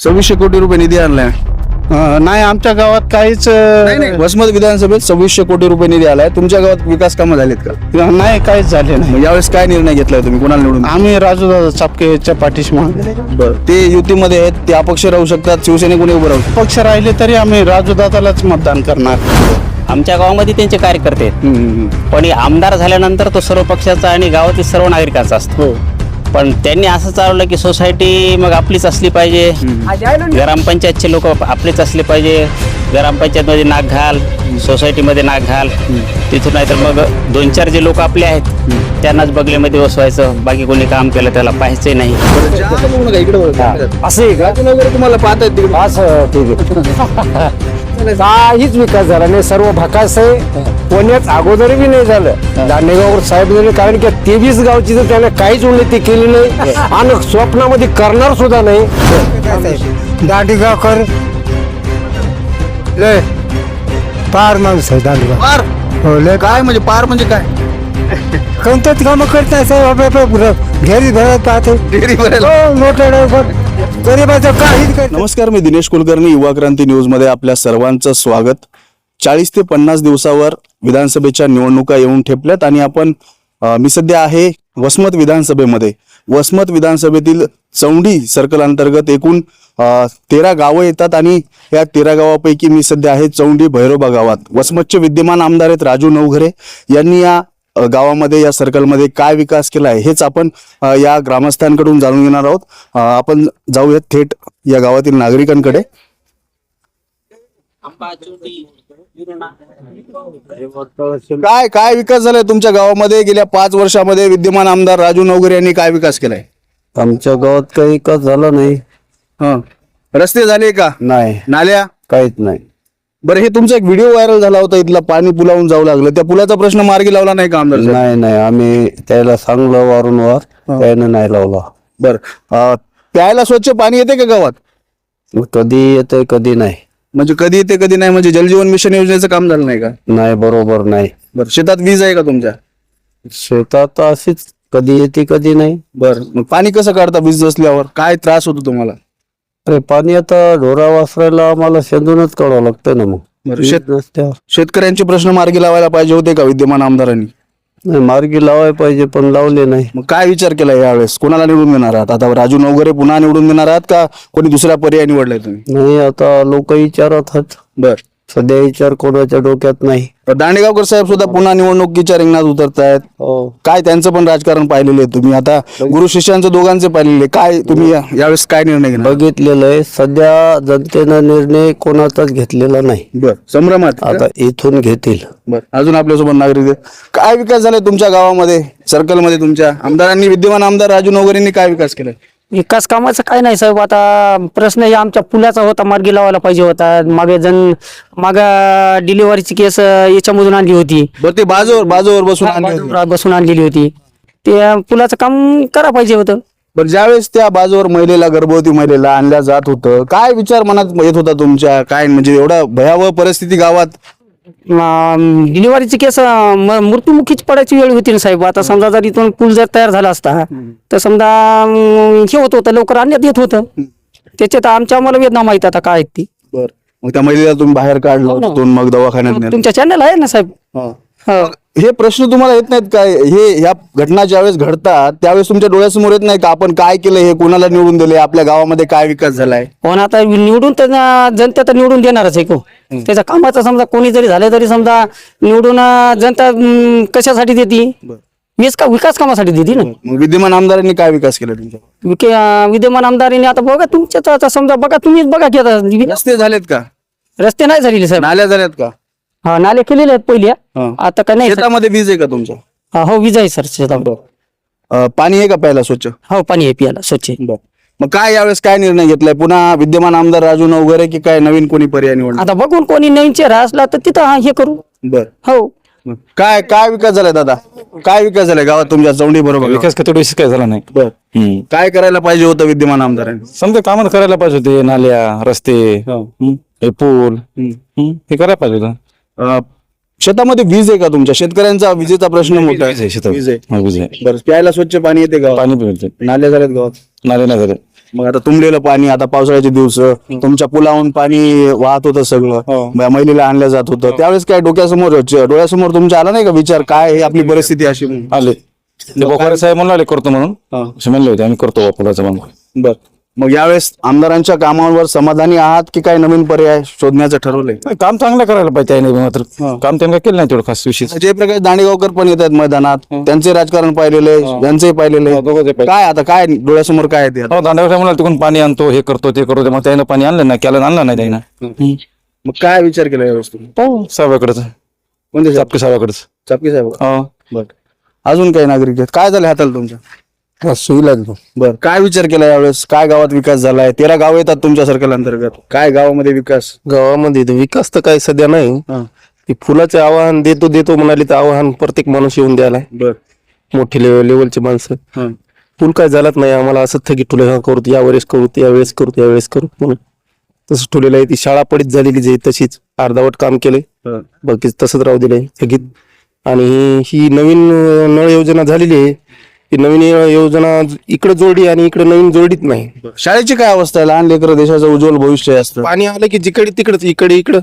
सव्वीसशे कोटी रुपये निधी आणलाय. नाही आमच्या गावात काहीच नाही अं, नाही वसमत विधानसभेत सव्वीसशे कोटी रुपये निधी आलाय. तुमच्या गावात विकास कामं झालीत का? नाही काहीच झाले नाही. यावेळेस काय निर्णय घेतलाय तुम्ही? कोणाला निवडून आम्ही राजू चापकेच्या पाठीशी मागे. बरं. ते युतीमध्ये आहेत ते अपक्ष राहू शकतात. शिवसेने कोणी उभं राहू शकतात पक्ष राहिले तरी आम्ही राजू दादालाच मतदान करणार. आमच्या गावामध्ये त्यांचे कार्यकर्ते आहेत. हम्म, हम्म, पण हे आमदार झाल्यानंतर तो सर्व पक्षाचा आणि गावातील सर्व नागरिकांचा असतो. हो. पण त्यांनी असं चालवलं की सोसायटी मग आपलीच असली पाहिजे. ग्रामपंचायतचे लोक आपलेच असले पाहिजे. ग्रामपंचायतमध्ये नाक घाल सोसायटीमध्ये नाक घाल. तिथून नाहीतर मग दोन चार जे लोक आपले आहेत त्यांनाच बगलेमध्ये बसवायचं. बाकी कोणी काम केलं त्याला पाहायचंही नाही. असं आहे का? तुम्हाला असं ठीक आहे. काहीच विकास झाला नाही. सर्व भकास आहे. पुण्यात अगोदर बी नाही झालं. दांडेगावकर साहेब झाले कारण की तेवीस गावची तर त्याने काहीच उन्नती केली नाही आणि स्वप्नामध्ये करणार सुद्धा नाही. दांडेगावकर. लय. पार माणूस आहे दांडेगाव. पार? हो लय. काय म्हणजे पार म्हणजे काय? कोणत्याच कामं करत नाही साहेब घरी भरत पाहते. डेअरी भरायला? हो मोठ्या काहीच नमस्कार मी दिनेश कुलकर्णी युवा क्रांती न्यूजमध्ये आपल्या सर्वांचं स्वागत. चाळीस ते पन्नास दिवसावर विधानसभेच्या निवडणुका येऊन ठेपल्यात आणि आपण अ, मी सध्या आहे वसमत विधानसभेमध्ये. वसमत विधानसभेतील चौंडी सर्कल अंतर्गत एकूण अ, तेरा गावं येतात आणि या तेरा गावापैकी मी सध्या आहे चौंडी भैरोबा गावात. वसमतचे विद्यमान आमदार आहेत राजू नवघरे. यांनी या गावामध्ये या सर्कलमध्ये काय विकास केला आहे हेच आपण या ग्रामस्थांकडून जाणून घेणार आहोत. आपण जाऊयात थेट या गावातील नागरिकांकडे. काय काय विकास झालाय तुमच्या गावामध्ये? गेल्या पाच वर्षामध्ये विद्यमान आमदार राजू नवघरे यांनी काय विकास केलाय? आमच्या गावात काही विकास झाला नाही. हं. रस्ते झाले का? नाही. नाल्या? काहीच नाही. बरं हे तुमचा एक व्हिडिओ व्हायरल झाला होता इथला पाणी पुलावून जाऊ लागलं. त्या पुलाचा प्रश्न मार्गी लावला नाही का आमदार साहेब? नाही नाही. आम्ही त्याला सांगलो वारंवार त्यानं नाही लावला. बरं. अं, प्यायला स्वच्छ पाणी येते का गावात? कधी येते कधी नाही. म्हणजे कधी येते कधी नाही म्हणजे जलजीवन मिशन योजनेचं काम झालं नाही का? नाही बरोबर नाही. बरं शेतात वीज आहे का तुमच्या? शेतात अशीच कधी येते कधी नाही. बरं मग पाणी कसं काढता वीज नसल्यावर काय त्रास होतो तुम्हाला? अरे पाणी आता ढोरा वासरायला आम्हाला शेंदूनच काढावं लागतं ना मग. बरं शेत शेतकऱ्यांचे प्रश्न मार्गी लावायला पाहिजे होते का विद्यमान आमदारांनी? नाही मार्गी लावाय पाहिजे पण लावले नाही. मग काय विचार केला यावेळेस? कोणाला निवडून देणार आहात? आता राजू नवघरे पुन्हा निवडून देणार आहात का कोणी दुसरा पर्याय निवडलाय तुम्ही? नाही आता लोक विचारत आहेत. बर. सध्या विचार कोणाच्या डोक्यात नाही. दांडेगावकर साहेब सुद्धा पुन्हा निवडणुकीच्या रिंगणात उतरतायत. हो. काय त्यांचं पण राजकारण पाहिलेलं आहे तुम्ही? आता गुरु शिष्यांचं दोघांचे पाहिलेले काय तुम्ही या- यावेळेस काय निर्णय घेणार? बघितलेलं आहे. सध्या जनतेनं निर्णय कोणाचाच घेतलेला नाही. बर. संभ्रमात. आता इथून घेतील. बर. अजून आपल्यासोबत नागरिक आहेत. काय विकास झालाय तुमच्या गावामध्ये? सर्कलमध्ये तुमच्या. आमदारांनी विद्यमान आमदार राजू नवघरेंनी काय विकास केलाय? विकास कामाचं काय नाही साहेब आता प्रश्न हे आमच्या पुलाचा होता मार्गी लावायला पाहिजे होता. मागे जण माग डिलिव्हरीची केस याच्यामधून आणली होती. बरं ते बाजूवर बाजूवर बसून आणले होते. बाजूला बसून आणलेली होती. ते पुलाचं काम करा पाहिजे होतं. बरं ज्यावेळेस त्या बाजूवर महिलेला गर्भवती महिलेला आणल्या जात होतं काय विचार मनात येत होता तुमच्या? काय म्हणजे एवढा भयावह परिस्थिती गावात? डिलिव्हरीची केस अं, म- मृत्युमुखीच पडायची वेळ होती ना साहेब. आता समजा जर इथून पूल जर तयार झाला असता तर समजा अं, हे होत होतं लवकर आणण्यात येत होतं. त्याच्यात आमच्या आम्हाला वेदना माहीत आता काय आहेत ती. बर. मग त्या महिलेला तुम्ही बाहेर काढलं तिथून मग दवाखान्यात नेलं. तुमच्या चॅनल आहे ना साहेब? हा. हो. हे प्रश्न तुम्हाला येत नाहीत काय? हे ह्या घटना ज्यावेळेस घडतात त्यावेळेस तुमच्या डोळ्यासमोर येत नाही का आपण काय केलं हे? कोणाला निवडून दिले आपल्या गावामध्ये काय विकास झालाय? पण आता निवडून तर जनता तर निवडून देणारच आहे को. त्याच्या कामाचा समजा कोणी जरी झालं तरी समजा निवडून अं, जनता अं, कशासाठी देते? वीस का विकास कामासाठी देते ना? मग विद्यमान आमदारांनी काय विकास केला तुमच्या विके- अं, विद्यमान आमदारांनी आता बघा तुमच्याच आता समजा बघा तुम्हीच बघा की आता वि- रस्ते झालेत का? रस्ते नाही झालेले साहेब. नाल्या झाल्यात का? हा नाले केलेले आहेत पहिले हा. आता काय नाही शेतामध्ये वीज आहे का तुमच्या हा, हो वीज आहे सर शेतामध्ये. अं, पाणी आहे का प्यायला स्वच्छ? हो पाणी आहे पियाला स्वच्छ आहे. मग काय यावेळेस काय निर्णय घेतलाय? पुन्हा विद्यमान आमदार राजू नवघरे की काय नवीन कोणी पर्याय निवडणार आता बघून कोणी नवीन चेहरा असला तर तिथं हा, हे करू. बर. हो. मग काय काय विकास झालाय दादा? काय विकास झालाय गावात तुमच्या चौंडी बरोबर? विकास कधी विषय काय झाला नाही. बर. हम्म. काय करायला पाहिजे होतं विद्यमान आमदारांनी? समजा कामं करायला पाहिजे होते नाल्या रस्ते हम्म, हे पूल हम्म, हे करायला पाहिजे होतं. शेतामध्ये वीज आहे का तुमच्या? शेतकऱ्यांचा विजेचा प्रश्न मोठा आहे. वीज आहे हा, वीज आहे. बरं प्यायला स्वच्छ पाणी येते गावात पाणी पिळते नाल्या झाल्यात गावात नाले नाही झाले मग आता तुंबलेलं पाणी आता पावसाळ्याचे दिवस तुमच्या पुलावून पाणी वाहत होतं सगळं. म- महिलेला आणलं जात होतं. त्यावेळेस काय डोक्यासमोर च- डोळ्यासमोर तुमच्या आला नाही का विचार? काय हे आपली परिस्थिती अशी? म्हणून? आले. ते बोखारे साहेब म्हणले करतो म्हणून. असे म्हणले होते आम्ही करतो पुलाचं म्हणून बर. मग यावेळेस आमदारांच्या कामावर समाधानी आहात की काय नवीन पर्याय शोधण्याचं ठरवलंय? नाही, काम चांगलं करायला पाहिजे त्याने मात्र. काम त्यांना केलं नाही तेवढं खास विशेष. जयप्रकाश दांडेगावकर पण येतात मैदानात. त्यांचे राजकारण पाहिलेले यांचंही पाहिलेले हो, दोघं जे पाहिले. काय आता काय डोळ्यासमोर काय आहे ते आता? हो तिकडून पाणी आणतो हे करतो ते करतो. मग त्यानं पाणी आणलं नाही केलं आणलं नाही त्यानं. मग काय विचार केला यावेळेस तुम्ही? पाहू साहेबाकडचं. कोणते साहेब? चापके साहेबाकडचं. चापके साहेब. हो. बर. अजून काही नागरिक आहेत? काय झालं हाताला तुमच्या? बर काय विचार केला यावेळेस? काय गावात विकास झालाय? तेरा गाव येतात तुमच्या सर्कल अंतर्गत. काय गावामध्ये विकास? गावामध्ये विकास तर काही सध्या नाही. हा. ती फुलाचे आवाहन देतो देतो म्हणाले तर आवाहन प्रत्येक माणूस येऊन द्यायला. बर. मोठी लेवल लेवलचे माणसं. हा. फुल काय झालंच नाही आम्हाला असं थकीत ठुले हा करू यावेळेस करू यावेळेस करू यावेळेस करू म्हणून. तसं ठुलेलं आहे ती शाळा पडीत झालेली जे तशीच. अर्धावट काम केलंय. हा. बाकी तसंच राहू दिलंय थकीत आणि ही नवीन अं, नळ योजना झालेली आहे. ती नवीन योजना इकडे जोडली आणि इकडे नवीन जोडीत नाही. शाळेची काय अवस्था आहे? लहान लेकर देशाचं उज्ज्वल भविष्य असतं पाणी आलं की जिकडे तिकडे इकडे इकडं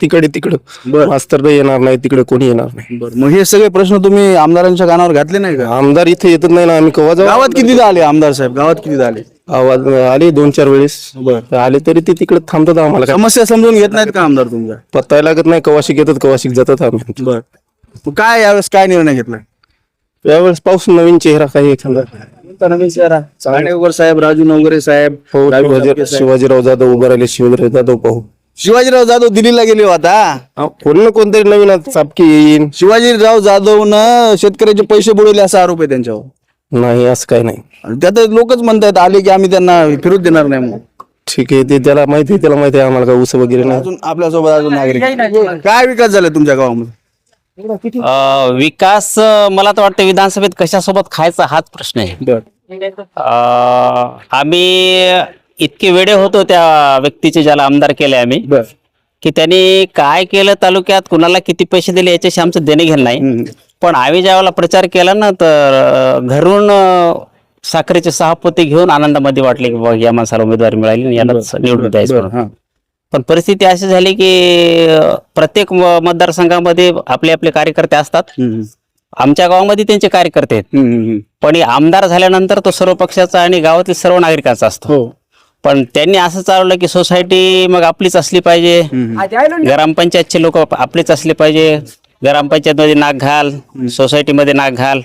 तिकडे तिकडं. बरं. मास्तर नाही येणार नाही तिकडे कोणी येणार नाही. मग हे सगळे प्रश्न तुम्ही आमदारांच्या कानावर घातले नाही का? आमदार इथे येतच नाही ना आम्ही कवा जाऊ? गावात किती आले आमदार साहेब? गावात किती आले? आवाज आले दोन चार वेळेस. आले तरी ते तिकडे थांबतात आम्हाला काय. समस्या समजून घेत नाहीत का आमदार तुमच्या? पत्ता लागत नाही कवाशिक येतात कवाशिक जातात आम्ही. बर. काय यावेळेस काय निर्णय घेतला यावेळेस पाऊस नवीन चेहरा काही एखादा? चांडेकर साहेब राजू नवगरे साहेब हो राजू शिवाजी चापके साहेब. शिवाजीराव जाधव उभं राहिले शिवाजीराव जाधव पाहू. शिवाजीराव जाधव दिल्लीला गेले हो? आता हा, कोणी ना कोणतरी नवीन आता चापकी येईन. शिवाजीराव जाधवनं शेतकऱ्याचे पैसे बुडवले असा आरोप आहे त्यांच्यावर. नाही असं काही नाही. आणि त्यात लोकच म्हणतायत आले की आम्ही त्यांना फिरूच देणार नाही म्हणून. ठीक आहे ते त्याला माहिती आहे त्याला माहिती आहे आम्हाला काय ऊस वगैरे नाही. अजून आपल्यासोबत अजून नागरिक. काय विकास झाला तुमच्या गावामध्ये? अं, विकास अं, मला तर वाटतं विधानसभेत कशासोबत खायचा हाच प्रश्न आहे. बर. अं, आम्ही इतके वेडे होतो त्या व्यक्तीचे ज्याला आमदार केले आम्ही बर. की त्यांनी काय केलं तालुक्यात कुणाला किती पैसे दिले याच्याशी आमचं देणे घेणं नाही. पण आम्ही ज्यावेळेला प्रचार केला ना तर अं, घरून अं, साखरेचे सहा पोते घेऊन आनंदामध्ये वाटले की या माणसाला उमेदवारी मिळाली आणि यालाच निवडून द्यायचं बर. म्हणून. हा. पण परिस्थिती अशी झाली की प्रत्येक मतदारसंघामध्ये आपले आपले कार्यकर्ते असतात. हम्म, आमच्या गावामध्ये त्यांचे कार्यकर्ते आहेत. हम्म, हम्म, हम्म. पण आमदार झाल्यानंतर तो सर्व पक्षाचा आणि गावातील सर्व नागरिकांचा असतो. हो. पण त्यांनी असं चालवलं की सोसायटी मग आपलीच असली पाहिजे. ग्रामपंचायतचे लोक आपलेच असले पाहिजे. ग्रामपंचायत मध्ये नाक घाल सोसायटीमध्ये नाक घाल.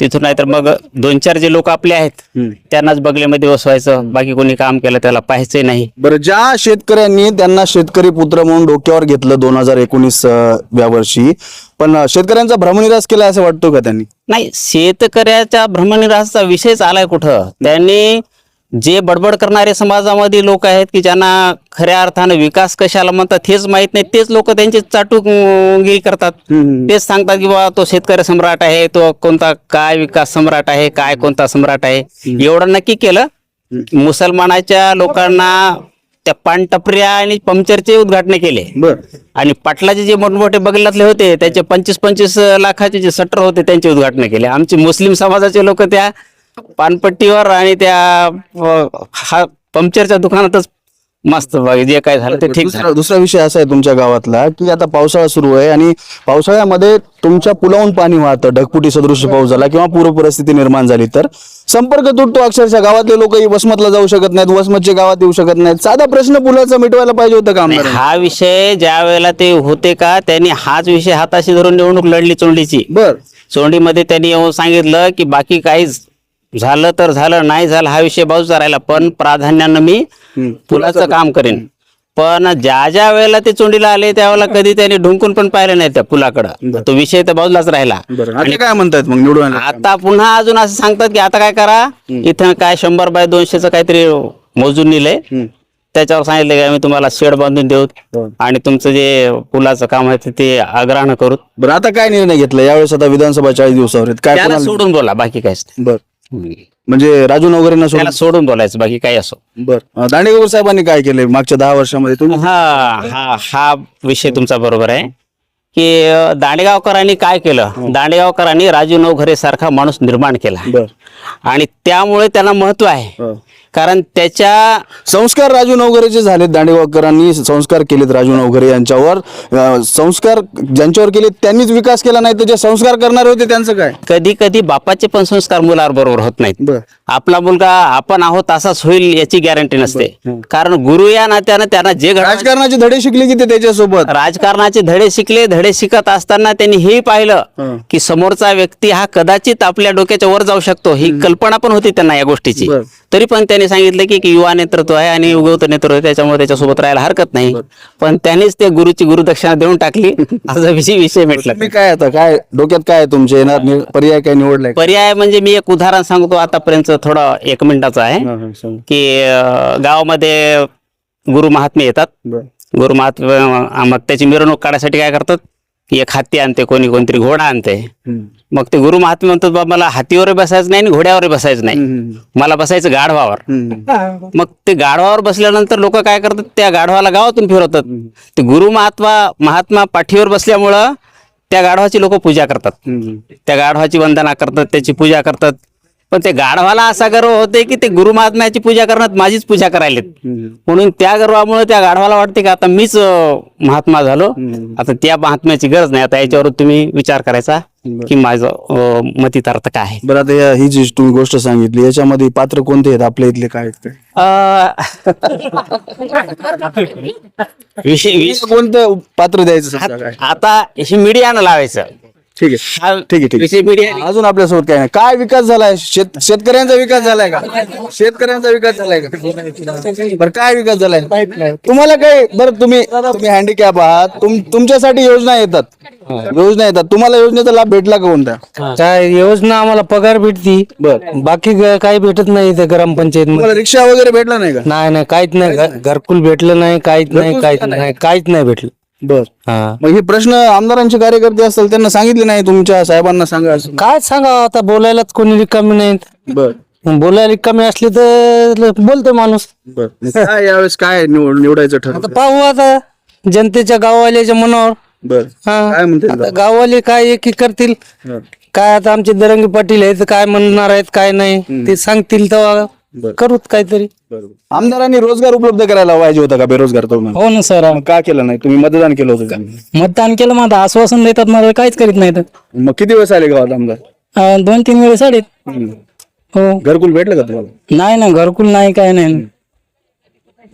तिथून नाहीतर मग दोन चार जे लोक आपले आहेत त्यांनाच बगलेमध्ये बसवायचं. बाकी कोणी काम केलं त्याला पाहायचंय नाही. बरं ज्या शेतकऱ्यांनी त्यांना शेतकरी पुत्र म्हणून डोक्यावर घेतलं दोन हजार एकोणीस या वर्षी पण शेतकऱ्यांचा भ्रमनिरास केला असं वाटतो का त्यांनी? नाही शेतकऱ्याच्या भ्रमनिरासचा विषयच आलाय कुठं? त्यांनी जे बडबड करणारे समाजामध्ये लोक आहेत की ज्यांना खऱ्या अर्थानं विकास कशाला म्हणतात हेच माहीत नाही तेच लोक त्यांची चाटुगिरी करतात. तेच सांगतात की बाबा तो शेतकरी सम्राट आहे तो कोणता काय विकास सम्राट आहे काय कोणता सम्राट आहे? एवढं नक्की केलं. मुसलमानाच्या लोकांना त्या पानटपऱ्या आणि पंक्चरचे उद्घाटन केले. आणि पाटलाचे जे मोठमोठे बगलातले होते त्याचे पंचवीस पंचवीस लाखाचे जे सटर होते त्यांचे उद्घाटन केले. आमचे मुस्लिम समाजाचे लोक त्या पानपट्टीवर आणि त्या हा पंक्चरच्या दुकानातच मस्त बघ, जे काय झालं ते ठीक दुसरा झालं. दुसरा विषय असा आहे तुमच्या गावातला की आता पावसाळा सुरू आहे आणि पावसाळ्यामध्ये तुमच्या पुलावून पाणी वाहतं ढगपुटी सदृश पाऊस झाला किंवा पूर परिस्थिती निर्माण झाली तर. संपर्क तुटतो अक्षरशः गावातले लोक वसमतला जाऊ शकत नाहीत वसमतचे गावात येऊ शकत नाहीत. साधा प्रश्न पुलाचा मिटवायला पाहिजे होतं का नाही, आमदारांनी? हा विषय ज्या वेळेला ते होते का त्यांनी हाच विषय हाताशी धरून निवडणूक लढली चोंडीची. बर. चोंडीमध्ये त्यांनी येऊन सांगितलं की बाकी काहीच झालं तर झालं नाही झालं हा विषय बाजूचा राहिला. पण प्राधान्यानं मी पुलाचं काम करेन. पण ज्या ज्या वेळेला ते चोंडीला आले त्यावेळेला कधी त्यांनी ढुंकून पण पाहिलं नाही त्या पुलाकडं. तो विषय तर बाजूलाच राहिला. काय म्हणतायत मग निवडून? आता पुन्हा अजून असं सांगतात की आता काय करा इथं काय शंभर बाय दोनशेचं काहीतरी मोजून नेलंय. त्याच्यावर सांगितलं की आम्ही तुम्हाला शेड बांधून देऊ आणि तुमचं जे पुलाचं काम आहे ते- आग्रहण करू. बरं आता काय निर्णय घेतला? यावेळेस आता विधानसभा चाळीस दिवसावर काय सोडून बोला बाकी काहीच बर. म्हणजे राजू नवगरेंना सोडून त्याला सोडून? बोलायचं बाकी काही असो. बर. अं, दांडेगावकर साहेबांनी काय केलंय मागच्या दहा वर्षामध्ये तुम्ही? हा हा हा विषय तुमचा बरोबर आहे. की अं, दांडेगावकरांनी काय केलं? दांडेगावकरांनी राजू नवघरे सारखा माणूस निर्माण केला. बर. आणि त्यामुळे त्यांना महत्त्व आहे. हो. कारण त्याच्या संस्कार राजू नवघरे जे झालेत दांडेगावकरांनी संस्कार केलेत राजू नवघरे यांच्यावर. अं, संस्कार ज्यांच्यावर केले त्यांनीच विकास केला नाही तर जे संस्कार करणारे होते त्यांचं काय? कधी कधी बापाचे पण संस्कार मुलावर बरोबर होत नाहीत. बर. आपला मुलगा आपण आहोत असाच होईल याची गॅरंटी नसते. कारण गुरु या नात्यानं त्यांना जे घड राजकारणाचे धडे शिकले की ते त्याच्यासोबत? राजकारणाचे धडे शिकले धडे शिकत असताना त्यांनी हे पाहिलं की समोरचा व्यक्ती हा कदाचित आपल्या डोक्याच्या वर जाऊ शकतो. ही. कल्पना पण होती त्यांना या गोष्टीची. बर. तरी पण त्यांनी सांगितलं की की युवा नेतृत्व आहे आणि उगवत नेतृत्व आहे त्याच्यामुळे त्याच्यासोबत राहायला हरकत नाही. पण त्यांनीच ते गुरुची गुरुदक्षिणा देऊन टाकली. असा विषय विषय मिटला तुम्ही काय आता काय डोक्यात काय तुमचे? येणार नि- पर्याय काय निवडलाय? का? पर्याय म्हणजे मी एक उदाहरण सांगतो आतापर्यंत थोडं एक मिनिटाचं आहे. हा, हा, सांगा. की अं, गावामध्ये गुरु महात्मे येतात. बर. गुरु महात्मे मग त्याची मिरवणूक काढायसाठी काय करतात? एक हत्ती आणते कोणी कोणतरी घोडा आणते. मग ते गुरु महात्मे म्हणतात बाबा मला हातीवर बसायचं नाही आणि घोड्यावर बसायचं नाही. मला बसायचं गाढवावर. मग ते गाढवावर बसल्यानंतर लोक काय करतात त्या गाढवाला गावातून फिरवतात ते गुरु महात्मा महात्मा पाठीवर बसल्यामुळं त्या गाढवाची लोक पूजा करतात. त्या गाढवाची वंदना करतात त्याची पूजा करतात पण ते गाढवाला असा गर्व होते की ते गुरु महात्म्याची पूजा करण्यात माझीच पूजा करायलेत. म्हणून त्या गर्वामुळे त्या गाढवाला वाटते की आता मीच महात्मा झालो. आता त्या महात्म्याची गरज नाही. आता याच्यावर तुम्ही विचार करायचा की माझं मतितार्थ काय आहे. बरं आता ही जी तुम्ही गोष्ट सांगितली याच्यामध्ये पात्र कोणते आहेत? आपल्या इथले काय विषय कोणतं पात्र द्यायचं आता हे मीडियानं लावायचं. ठीक आहे. हा ठीक आहे ठीक आहे. अजून आपल्यासोबत काय नाही. काय विकास झालाय? शेत शेतकऱ्यांचा विकास झालाय का? शेतकऱ्यांचा विकास झालाय का? बरं काय विकास झालाय? तुम्हाला काय बरं तुम्ही तुम्ही हँडिकॅप आहात. तुम- तुमच्यासाठी योजना येतात. योजना येतात. तुम्हाला योजनेचा लाभ भेटला का कोणत्या काय योजना आम्हाला पगार भेटती. बर. बाकी ग- काही भेटत नाही इथे ग्रामपंचायत तुम्हाला रिक्षा वगैरे भेटला नाही का? नाही नाही काहीच नाही. घर- घरकुल भेटलं नाही काहीच नाही काहीच नाही काहीच नाही भेटलं. बर. हा. मग हे प्रश्न आमदारांचे कार्यकर्ते असतील त्यांना सांगितले नाही तुमच्या साहेबांना सांगा असं. काय सांगा आता बोलायलाच कोणी रिकामी नाहीत बर. बोलायला रिकामी असली तर बोलतो माणूस. बर. काय यावेळेस काय निवड निवडायचं आता ठरवलं पाहू आता जनतेच्या गाववाल्याच्या मनावर. बर. हा. काय म्हणते आता गाववाले काय एकी करतील? काय आता आमचे दरंगी पाटील आहेत काय म्हणणार आहेत काय नाही ते सांगतील तेव्हा. करूत काहीतरी. आमदारांनी रोजगार उपलब्ध करायला पाहिजे होता का बेरोजगार तरुण हो ना सर. का केलं नाही? तुम्ही मतदान केलं होतं त्यांनी. मतदान केलं मग आता आश्वासन देतात मला काहीच करीत नाहीत. मग किती वेळेस आले गावात आमदार? अं, दोन तीन वेळेस आलेत. हो. घरकुल भेटलं का तुम्हाला? नाही ना घरकुल नाही काय नाही.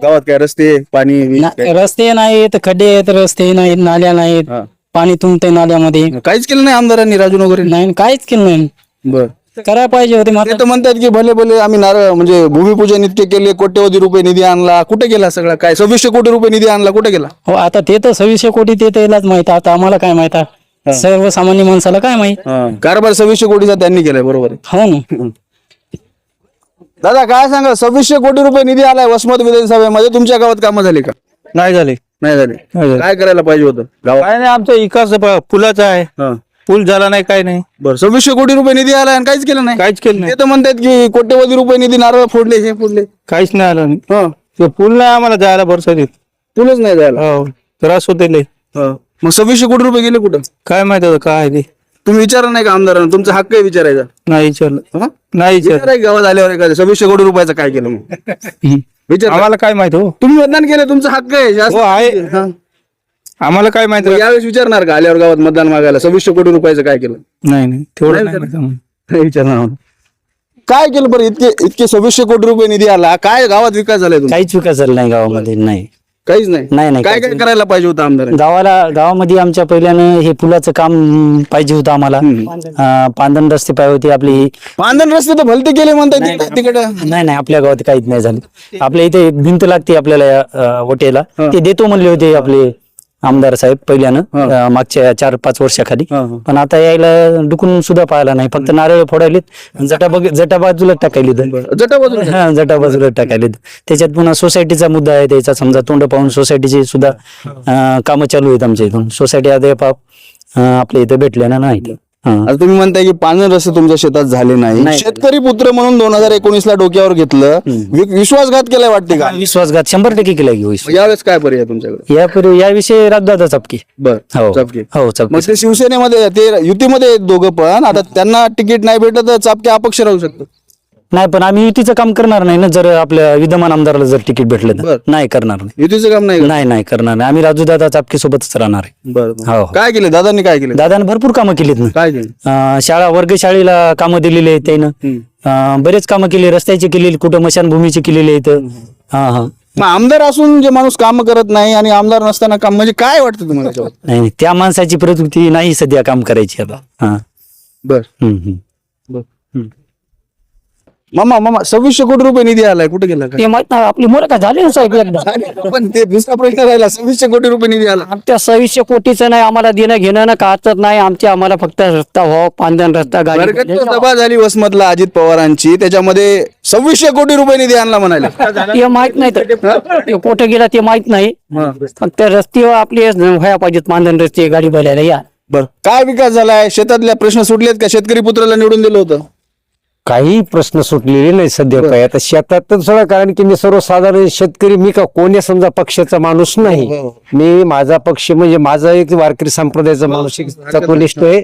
गावात काय रस्ते पाणी? वीज ना- काय? रस्ते नाहीत खड्डे आहेत रस्ते नाहीत नाल्या नाहीत. हा. पाणी तुंबते नाल्यामध्ये. काहीच केलं नाही आमदारांनी राजू नगरे नाही काहीच केलं नाही. बर. करायला पाहिजे होते ते मात्र तर म्हणतात की भले भले आम्ही नारळ म्हणजे भूमिपूजन इतके केले कोट्यवधी रुपये निधी आणला कुठे गेला सगळा काय? सव्वीसशे कोटी रुपये निधी आणला कुठे गेला? हो आता ते तर सव्वीसशे कोटी ते त्यालाच माहीत आता आम्हाला काय माहीत आहे? सर्वसामान्य माणसाला काय माहीत? कारभार सव्वीसशे कोटीचा त्यांनी केलाय बरोबर आहे. हो ना. दादा काय सांगा? सव्वीसशे कोटी रुपये निधी आलाय वसमत विधानसभेमध्ये. तुमच्या गावात कामं झाली का? नाही झाले. नाही झाली. काय करायला पाहिजे होतं? गावात? काय नाही आमचा विकास प- पुलाचा आहे. हा. पूल झाला नाही काय नाही. बरं सव्वीसशे कोटी रुपये निधी आलाय आणि काहीच केलं नाही. काहीच केलं नाही. ते तर म्हणतात की कोट्यवधी रुपये निधी नारळ फोडले हे फोडले. काहीच नाही आलं. नाही. हा. ते पूल नाही आम्हाला जायला भरसा देत. तुलाच नाही जायला. हो त्रास होते लय. हा. मग सव्वीसशे कोटी रुपये गेले कुठं? काय माहीत आता काय आहे ते. तुम्ही विचारा नाही का आमदारांना? तुमचा हक्क आहे विचारायचा. नाही विचारलं. हा? नाही विचारलं. विचारा गावात आल्यावर एखाद्या सव्वीसशे कोटी रुपयाचं काय केलं मग? विचार. आम्हाला काय माहीत हो. तुम्ही मतदान केलं तुमचा हक्क आहे. जास्त- हो आहे. हा. आम्हाला काय माहीत मग यावेळेस विचारणार का? आल्यावर गावात मतदान मागायला? सव्वीसशे कोटी रुपयाचं काय केलं? नाही नाही. तेवढं नाही नाही माहीत आम्हाला. नाही विचारणार. काय केलं बरं? इतके इतके सव्वीसशे कोटी रुपये निधी आला. काय गावात विकास झालाय तुमचा? काहीच विकास झाला नाही गावामध्ये नाही. काहीच नाही? नाही, नाही, काय काय करायला पाहिजे होतं आमदार गावाला गावामध्ये आमच्या पहिल्यानं हे पुलाचं काम पाहिजे होतं आम्हाला. अं, पांदन रस्ते पाहिजे होते आपली पांधन रस्ते तर भलते केले म्हणतात तिकडे नाही नाही आपल्या गावात काहीच नाही झालं. आपल्या इथे एक भिंत लागते आपल्याला अं, वटेला ते देतो म्हणले होते आपले आमदार साहेब पहिल्यानं अं, मागच्या चार पाच वर्षाखाली. पण आता यायला डुकून सुद्धा पाहिला नाही. फक्त नारळ फोडायलेत जटा बघ जटा बाजूला टाकायली जटा बाजूला हा जटा बाजूला टाकायले त्याच्यात पुन्हा सोसायटीचा मुद्दा आहे त्याचा समजा तोंड पाहून सोसायटीचे सुद्धा अं, कामं चालू आहेत आमच्या इथून. सोसायटी आता पाप अं, आपल्या इथे भेटल्या ना नाही. आता तुम्ही म्हणताय की पांढरे रस्ते तुमच्या शेतात झाले नाही. शेतकरी पुत्र म्हणून दोन हजार एकोणीस ला डोक्यावर घेतलं वि- विश्वासघात केलाय वाटते का? विश्वासघात. शंभर टक्के केला घेऊ मग यावेळेस काय पर्याय तुमच्याकडे? यापूर्वी याविषयी राजदादा चपकी. बर हो चापके. हो चपकी. ते शिवसेनेमध्ये ते युतीमध्ये आहेत दोघं पण. आता त्यांना तिकीट नाही भेटत तर चापके अपक्ष राहू शकतो नाही पण आम्ही युतीचं काम करणार नाही ना जर आपल्या विद्यमान आमदाराला जर तिकीट भेटलं बर. तर नाही करणार नाही. युतीचं काम नाही? नाही नाही करणार नाही. आम्ही राजू दादा चापके सोबतच राहणार आहे. बरं बरं. हो, हो. काय केले? दादांनी काय केले? दादाने भरपूर कामं केलीत ना. काय केले? अं, शाळा वर्गशाळेला कामं दिलेली आहेत त्यानं. अं, बरेच कामं केली रस्त्याची केलेली कुठं मशानभूमीची केलेली आहेत. हा हा. मग आमदार असून जे माणूस काम करत नाही आणि आमदार नसताना काम म्हणजे काय वाटतं तुम्हाला याच्यावर? नाही नाही, त्या माणसाची प्रवृत्ती नाही सध्या काम करायची आता. हा. बर. हम्म, हम्म. मामा मामा सव्वीसशे कोटी रुपये निधी आलाय. कुठे गेला काय? ते माहीत नाही आपली मोर का झाले ना साहेब एकदा? पण ते दुसरा प्रश्न राहिला सव्वीसशे कोटी रुपये निधी आला. आमच्या सव्वीसशे कोटीचं नाही आम्हाला देणं घेणं ना काचत नाही आमच्या आम्हाला फक्त रस्ता व्हावं पांदन रस्ता गाडी वर्गत सभा झाली वसमतला अजित पवारांची त्याच्यामध्ये सव्वीसशे कोटी रुपये निधी आणला म्हणाले. ते माहीत नाही तर ते कुठं गेला ते माहीत नाही. फक्त रस्ते आपले व्हाया पाहिजेत मांदन रस्ते गाडी बोलायला या. बर काय विकास झालाय? शेतातल्या प्रश्न सुटलेत का? शेतकरी पुत्राला निवडून दिलं होतं. काही प्रश्न सुटलेले नाही सध्या काय आता शेतात तर सगळं कारण की मी सर्वसाधारण शेतकरी मी का कोणी समजा पक्षाचा माणूस नाही. मी माझा पक्ष म्हणजे माझा एक वारकरी संप्रदायाचा माणूस तत्वनिष्ठ आहे.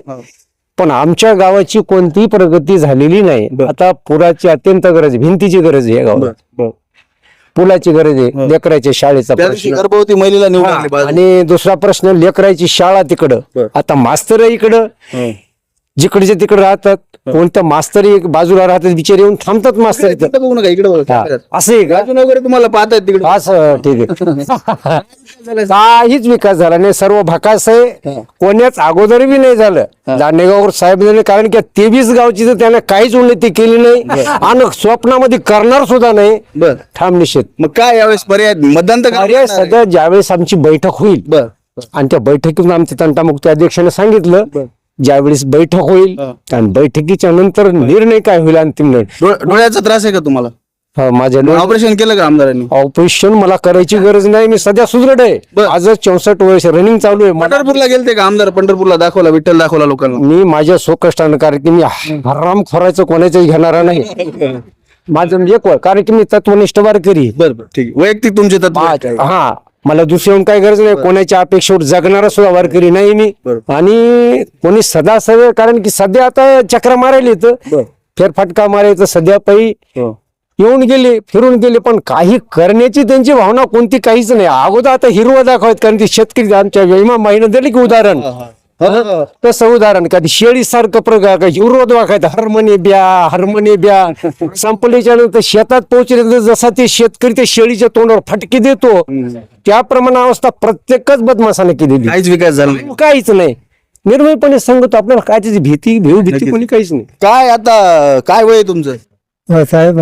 पण आमच्या गावाची कोणतीही प्रगती झालेली नाही. आता पुराची अत्यंत गरज भिंतीची गरज आहे गावात. पुलाची गरज आहे लेकराच्या शाळेचा गर्भवती महिलेला हा. आणि दुसरा प्रश्न लेकराची शाळा तिकडं. आता मास्तर इकडं. जिकडचे तिकडे राहतात कोणत्या मास्तर एक बाजूला राहतात बिचारे येऊन थांबतात मास्तर बघू नका इकडे बघा? असं आहे का? अजून वगैरे तुम्हाला पाहतायत तिकडे. असं ठीक आहे. काहीच विकास झाला नाही. सर्व भकास आहे. कोण्याच अगोदर बी नाही झालं. दांडेगावकर साहेब झाले कारण की तेवीस गावची तर त्याने काहीच उन्नती केली नाही. आणि स्वप्नामध्ये करणार सुद्धा नाही. बर. ठाम निश्चित मग काय यावेळेस पर्याय मतदान तर सध्या ज्यावेळेस आमची बैठक होईल बर आणि त्या बैठकीतून आमच्या तंटामुक्ती अध्यक्षाने सांगितलं ज्यावेळेस बैठक होईल आणि बैठकीच्या नंतर निर्णय काय होईल अंतिम निर्णय? डोळ- डोळ्याचा त्रास आहे का तुम्हाला? हा, माझ्या डोळ्यात ऑपरेशन केलं का आमदारांनी? ऑपरेशन मला करायची गरज नाही मी सध्या सुदृढ आहे. बर. आज चौसष्ट वर्ष रनिंग चालू आहे. मला पंढरपूरला गेलते का आमदार? पंढरपूरला दाखवला विठ्ठल दाखवला लोकांना? मी माझ्या स्वकष्टानं कारण की मी हराम खोरायचं कोणाच्याही घेणारा नाही. माझं एक वळ- कारण की मी तत्वनिष्ठ वारकरी आहे. बर बर ठीक आहे. वैयक्तिक तुमचे तत्व काय? हा. मला दुसऱ्याहून काही गरज नाही कोणाच्या अपेक्षेवर जगणारा सुद्धा वारकरी नाही मी बरोबर. आणि कोणी सदा सगळं कारण की सध्या आता चक्र मारायला बर. येतं फेरफटका मारायचं सध्या पायी हो. येऊन गेले फिरून गेले पण काही करण्याची त्यांची भावना कोणती काहीच नाही अगोदर आता हिरवा दाखवत कारण की शेतकरी आमच्या विमा महिना दिले की उदाहरण तसं उदाहरण कधी शेळी सारखं प्रकार हिरवा दाखवायचं हरमने ब्या हरमने ब्या. संपल्याच्या नंतर शेतात पोहोचल्यानंतर जसा ते शेतकरी त्या शेळीच्या तोंडावर फटके देतो त्याप्रमाणे अवस्था प्रत्येकच बदमाशाने केलेली. काहीच विकास झाला नाही. काहीच नाही. निर्भयपणे सांगतो आपल्याला काय त्याची भीती भेव भीती कोणी काहीच नाही. काय आता काय वय आहे तुमचं? साहेब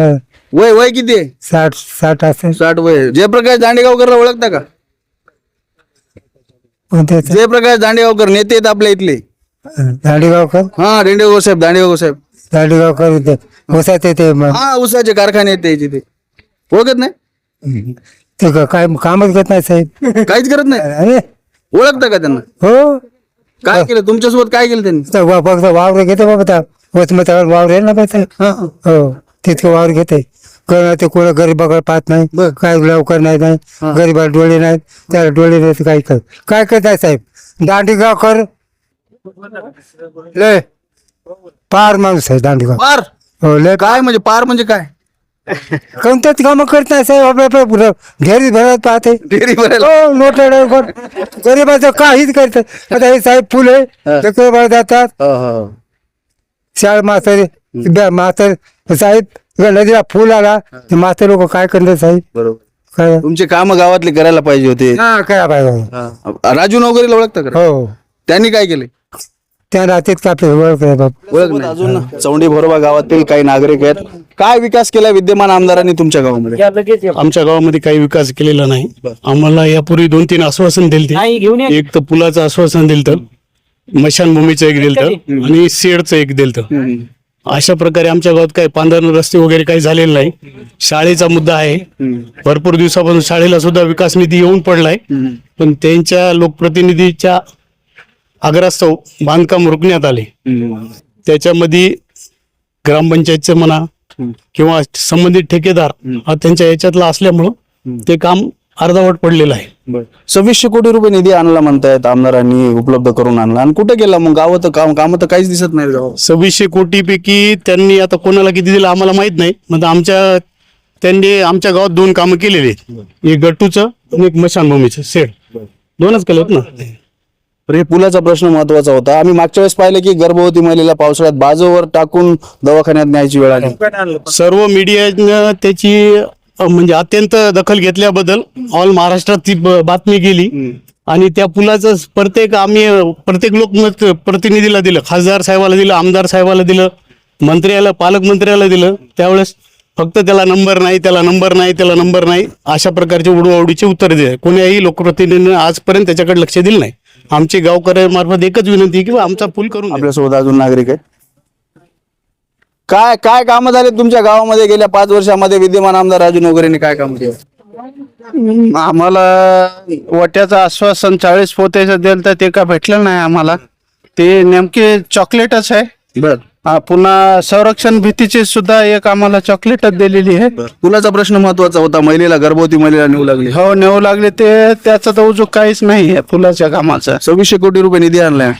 वय वय किती आहे? साठ साठ असेल. साठ वय. जयप्रकाश दांडेगावकरला ओळखता का? जयप्रकाश दांडेगावकर नेते आहेत आपल्या इथले. दांडेगावकर? हा दांडेगाव साहेब दांडेगाव साहेब. दांडेगावकर होतात ते ते म- हा उसाचे कारखाने आहेत त्याचे ते ओळखत नाही? ते क- काय कामच करत नाही साहेब. काहीच करत नाही? अरे. ओळखता का त्यांना? हो. काय केलं? तुमच्यासोबत काय केलं त्यांनी? तर वा- फक्त वावर घेते बाबा त्या. वसमतावर वावर आहे ना बाबा त्या. हो तितकं वावर घेते. कोणा ते कोणा गरीबाकडे पाहत नाही काय लवकर नाही नाही. गरीबाला डोळे नाहीत त्याला डोळे नाही काय कर. काय करताय साहेब? दांडेगावकर? लय. पार माणूस आहे दांडेगाव पार? हो लय. काय म्हणजे पार म्हणजे काय? कोणत्याच कामं करत नाही साहेब आपल्या आपल्या पुढं घरी भरत पाहते. भरायला. हो नोट गरीबाचं काहीच करतात आता हे साहेब फुले जातात. शाळा मास्तर मास्तर साहेब इकडं नदीला फुल आला ते मास्तर लोक काय करतात साहेब बरोबर. काय? तुमचे काम गावातले करायला पाहिजे होते. हा काय पाहिजे हा. राजू नवकरीला ओळखता का? हो. त्यांनी काय केले त्या रात्रीत का आपले ओळख आहे बाप. ओळख नाही. अजून चौंडी भरोबा गावातील काही नागरिक आहेत. काय विकास केला विद्यमान आमदारांनी तुमच्या गावामध्ये? आमच्या गावामध्ये काही विकास केलेला नाही. आम्हाला यापूर्वी दोन तीन आश्वासन दिले नाही घेऊन ये. एक तर पुलाचं आश्वासन दिलं तर मशानभूमीचं एक दिलं तर आणि शेडचं एक दिलं तर अशा प्रकारे आमच्या गावात काही पांढरण रस्ते वगैरे काही झालेले नाही. शाळेचा मुद्दा आहे. भरपूर दिवसापासून शाळेला सुद्धा विकास निधी येऊन पडलाय. पण त्यांच्या लोकप्रतिनिधीच्या आग्रहास्तव बांधकाम रोखण्यात आले. त्याच्यामध्ये ग्रामपंचायतचं म्हणा किंवा संबंधित ठेकेदार हा त्यांच्या याच्यातला असल्यामुळं ते काम अर्धावट पडलेला आहे. सव्वीसशे कोटी रुपये निधी आणला म्हणतायत आमदारांनी उपलब्ध करून आणला. आणि कुठे गेला? मग गावात काम कामं तर काहीच दिसत नाही गावात. सव्वीसशे कोटीपैकी त्यांनी आता कोणाला किती दिलं आम्हाला माहीत नाही. म्हणजे आमच्या त्यांनी आमच्या गावात दोन कामं केलेली आहेत. एक गट्टूचं आणि एक मशानभूमीचं सेड. दोनच केलेत ना? तर हे पुलाचा प्रश्न महत्त्वाचा होता. आम्ही मागच्या वेळेस पाहिलं की गर्भवती महिलेला पावसाळ्यात बाजूवर टाकून दवाखान्यात न्यायची वेळ आली. सर्व मीडियानं त्याची म्हणजे अत्यंत दखल घेतल्याबद्दल ऑल महाराष्ट्रात ती बातमी गेली. आणि त्या पुलाचं प्रत्येक आम्ही प्रत्येक लोकमत प्रतिनिधीला दिलं खासदार साहेबाला दिलं आमदार साहेबाला दिलं मंत्र्याला पालकमंत्र्याला दिलं. त्यावेळेस फक्त त्याला नंबर नाही त्याला नंबर नाही त्याला नंबर नाही अशा प्रकारचे उडवाउडीचे उत्तर दिले. कोण्याही लोकप्रतिनिधीने आजपर्यंत त्याच्याकडे लक्ष दिलं नाही. आमची गावकऱ्यांमार्फत एकच विनंती की आमचा पूल करून. आपल्यासोबत अजून नागरिक आहे काय काय कामं झाले तुमच्या गावामध्ये गेल्या पाच वर्षामध्ये विद्यमान आमदार राजू नगरेंनी काय काम केलं? आम्हाला वाट्याचं आश्वासन चाळीस पोत्याचं दिलं तर ते का भेटलं नाही आम्हाला. ते नेमके चॉकलेटच आहे. बर. हा, पुन्हा संरक्षण भीतीची सुद्धा एक आम्हाला चॉकलेटच दिलेली आहे. पुलाचा प्रश्न महत्त्वाचा होता? महिलेला गर्भवती महिलेला नेऊ लागली. हो नेऊ लागले ते त्याचं तर उजूक काहीच नाही आहे फुलाच्या कामाचं. सव्वीसशे कोटी रुपये निधी आणलाय.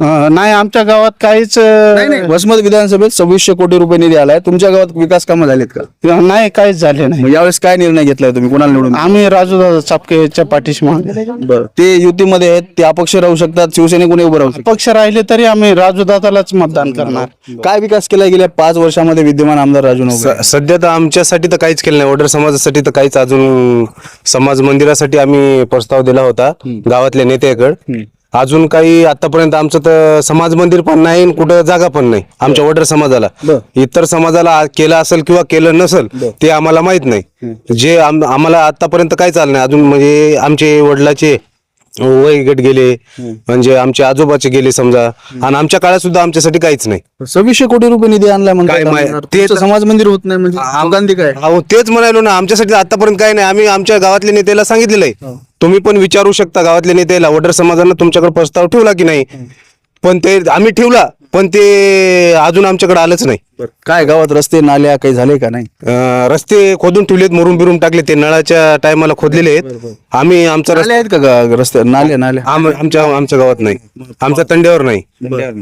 अं, नाही आमच्या गावात काहीच अं, नाही नाही. वसमत विधानसभेत सव्वीसशे कोटी रुपये निधी आलाय. तुमच्या गावात विकास कामं झालीत का? नाही काहीच झाले नाही. मग यावेळेस काय निर्णय घेतलाय तुम्ही? कोणाला निवडून आम्ही राजू चापकेच्या पाठीशी मागे बरं. ते युतीमध्ये आहेत ते अपक्ष राहू शकतात शिवसेने कोणी उभं राहू शकतात पक्ष राहिले तरी आम्ही राजू दादालाच मतदान करणार. काय विकास केला गेल्या पाच वर्षामध्ये विद्यमान आमदार राजू नवरे? स- सध्या तर आमच्यासाठी तर काहीच केलं नाही. वडर समाजासाठी तर काहीच अजून समाज मंदिरासाठी आम्ही प्रस्ताव दिला होता गावातल्या नेत्याकडे. अजून काही आतापर्यंत आमचं तर समाज मंदिर पण नाही आणि कुठं जागा पण नाही. आमच्या वडर समाजाला. इतर समाजाला आ- केलं असेल किंवा केलं नसेल ते आम्हाला माहीत नाही. जे आम- आम्हाला आतापर्यंत काय चाललं नाही. अजून म्हणजे आमचे वडिलाचे वय गट गेले म्हणजे आमचे आजोबाचे गेले समजा. आणि आमच्या काळात सुद्धा आमच्यासाठी काहीच नाही. सव्वीसशे कोटी रुपये निधी आणलाय काय माहीत? ते तर- समाज मंदिर होत नाही म्हणजे आगांधी काय? अहो तेच म्हणालो ना आमच्यासाठी आतापर्यंत काय नाही. आम्ही आमच्या गावातल्या नेत्याला सांगितलेलं आहे. तुम्ही पण विचारू शकता गावातल्या नेत्याला वडर समाजानं तुमच्याकडे प्रस्ताव ठेवला की नाही? पण ते आम्ही ठेवला पण ते अजून आमच्याकडे आलंच नाही. काय गावात रस्ते नाल्या काही झाले का नाही? अं, रस्ते खोदून ठेवलेत मरून बिरून टाकले ते नळाच्या टायमाला खोदलेले आहेत. आम्ही आमचा रस्ता नाले आहेत का गा- रस्ते? नाल्या नाल्या. आम- आमच्या आमच्या गावात नाही. आमच्या तंड्यावर नाही.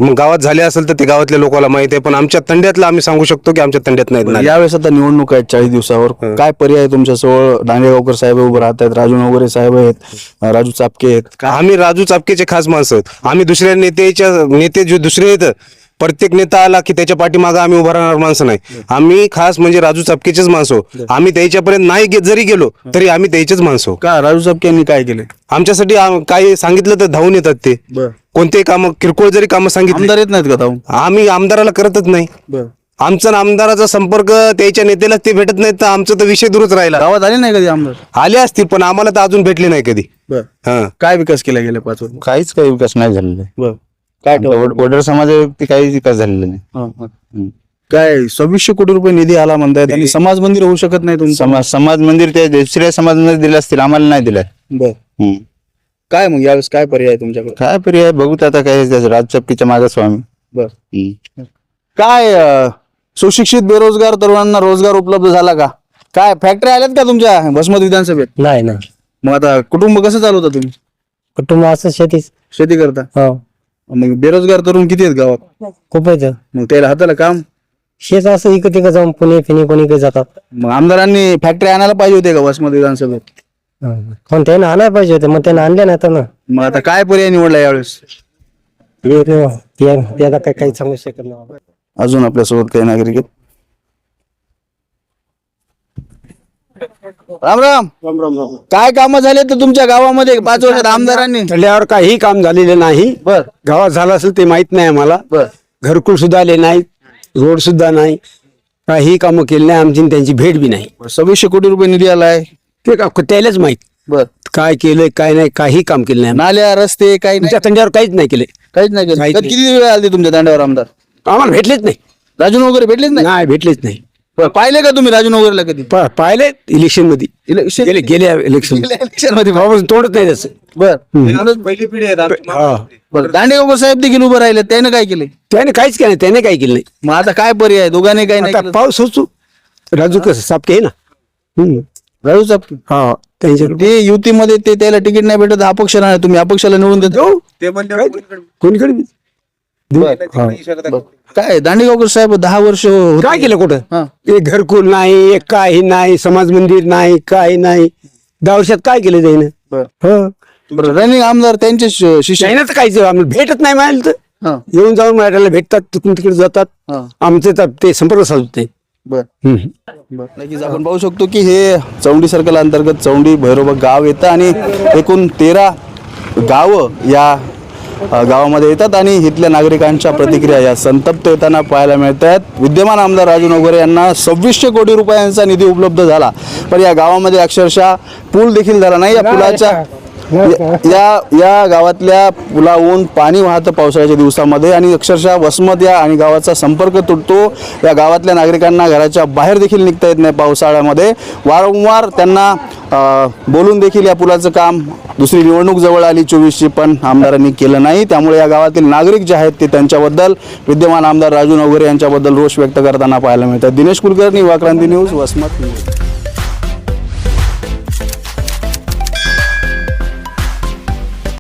मग गावात झाले असेल तर ते गावातल्या लोकांना माहिती आहे पण आमच्या तंड्यातलं आम्ही सांगू शकतो की आमच्या तंड्यात नाहीत नाले. यावेळेस आता निवडणूक आहेत चाळीस दिवसावर. काय पर्याय तुमच्या जवळ दांडेगावकर साहेब उभे राहत आहेत राजू नवरे साहेब आहेत राजू चापके आहेत. आम्ही राजू चापकेचे खास माणसं आहोत. आम्ही दुसऱ्या नेत्याच्या नेते जे दुसरे आहेत प्रत्येक नेता आला की त्याच्या पाठीमागे आम्ही उभा राहणार माणसं नाही. आम्ही खास म्हणजे राजू चापकेचेच माणसं. आहोत. आम्ही त्याच्यापर्यंत नाही गे- जरी गेलो तरी आम्ही त्याचेच माणसं. आहोत. का राजू चापके यांनी काय केले आमच्यासाठी आम- काही सांगितलं तर धावून येतात ते. कोणतेही काम किरकोळ जरी कामं सांगितली आमदार येत नाहीत का ताऊ आम्ही आमदाराला करतच नाही. आमचा आणि आमदाराचा संपर्क त्याच्या नेत्याला ते भेटत नाही तर आमचा तर विषय दूरच राहिला. गावात आले नाही कधी आमदार? आले असतील पण आम्हाला तर अजून भेटले नाही कधी. हा. काय विकास केला गेल्या पाच वर्ष काहीच काही विकास नाही झालेला आहे. काय आमच्या वड- वडर समाजावरती काही विकास झालेला नाही? काय सव्वीसशे कोटी रुपये निधी आला म्हणतायत आणि समाज मंदिर होऊ शकत नाही तुमचं? समाज समाज मंदिर त्या दुसऱ्या समाजामध्ये दिले असतील आम्हाला नाही दिलं बर. काय मग यावेळेस काय पर्याय तुमच्याकडे? काय पर्याय? बघूत आता काय राजचपकीच्या मागे स्वामी. बर. काय अं, सुशिक्षित बेरोजगार तरुणांना रोजगार उपलब्ध झाला का? काय फॅक्टरी आल्यात का तुमच्या भस्मत विधानसभेत? नाही नाही. मग आता कुटुंब कसं चालवता तुम्ही? कुटुंब असं शेतीच. शेती करता? हो. मग बेरोजगार तरुण किती आहेत गावात? खूप आहे मग त्याला हाताला काम? शेत असं इकडे तिकडे जाऊन पुणे फिने कोणी काही जातात. मग आमदारांनी फॅक्टरी आणायला पाहिजे होते का वसमत विधानसभेत? पण त्यानं आणायला पाहिजे होते मग त्यानं आणले नाही तर ना. मग आता काय पर्याय निवडला यावेळेस? ते ते- ते आता काही काही सांगू शकत नाही अजून आपल्यासोबत काही नागरिक आहेत? राम राम. काय कामं झाले तर तुमच्या गावामध्ये? पाच वर्षात आमदारांनी? तल्यावर काही काम झालेलं नाही. बर. गावात झालं असेल ते माहीत नाही आम्हाला. बर. घरकुल सुद्धा आले नाहीत रोड सुद्धा नाही. काही कामं केली नाही आमची आणि त्यांची भेट बी नाही. सव्वीसशे कोटी रुपये निधी आलाय. ते का त्यालाच माहीत. बर. काय केलंय काय नाही काही काम केलं नाही नाल्या रस्ते काही नाही? तंड्यावर काहीच नाही केले. काहीच नाही केलं. काहीच कधी- किती वेळ आले तुमच्या दांड्यावर आमदार? आम्हाला भेटलेच नाही. राजू वगैरे भेटलेच नाही? नाही भेटलेच नाही. बरं, पाहिले का तुम्ही राजू वगैरेला कधी? प- पाहिले इलेक्शनमध्ये इलेक्शन गेले गेल्या इलेक्शन इलेक्शनमध्ये तोडत नाही त्याचं. बर. हा. बरं दांडेगावकर साहेब देखील उभं राहिले. त्याने काय केले? त्याने काहीच केलं नाही त्याने काही केलं नाही. मग आता काय पर्याय दोघांनी काही नाही आता? पाऊस होतो. राजू कसं साप आहे ना? हम्म. राजू साहेब हा त्यांच्या ते युतीमध्ये ते त्याला तिकीट नाही भेटत अपक्ष नाही तुम्ही अपक्षाला निवडून देतो. कोणीकडे? काय दांडेगावकर साहेब दहा वर्ष. काय केलं कुठं. एक घरकुल नाही एक काही नाही समाज मंदिर नाही काही नाही दहा वर्षात काय केलं त्यानं. हं. रनिंग आमदार त्यांचे श- शिष्य त्यानं तर काहीच आम्हाला भेटत नाही म्हणाल तर. येऊन जाऊन मराठ्याला भेटतात तिकडून तिकडे जातात. आमचे तर ते संपर्क साधते नक्कीच आपण पाहू शकतो की हे चौंडी सर्कल अंतर्गत चौंडी भैरोबा गाव येतं आणि एकूण तेरा गावं या गावामध्ये येतात आणि इथल्या नागरिकांच्या प्रतिक्रिया या संतप्त येताना पाहायला मिळत आहेत विद्यमान आमदार राजू नवगरे यांना सव्वीसशे कोटी रुपयांचा निधी उपलब्ध झाला. पण या गावामध्ये अक्षरशः पूल देखील झाला नाही. या पुलाच्या या- या गावातल्या पुलावरून पाणी वाहतं पावसाळ्याच्या दिवसामध्ये आणि अक्षरशः वसमत या आणि गावाचा संपर्क तुटतो. या गावातल्या नागरिकांना घराच्या बाहेर देखील निघता येत नाही पावसाळ्यामध्ये. वारंवार त्यांना बोलून देखील या पुलाचं काम दुसरी निवडणूक जवळ आली. चोवीसची पण आमदारांनी केलं नाही. त्यामुळे या गावातील नागरिक जे आहेत ते त्यांच्याबद्दल विद्यमान आमदार राजू नवघरे यांच्याबद्दल रोष व्यक्त करताना पाहायला मिळतात दिनेश कुलकर्णी युवा क्रांती न्यूज वसमत न्यूज.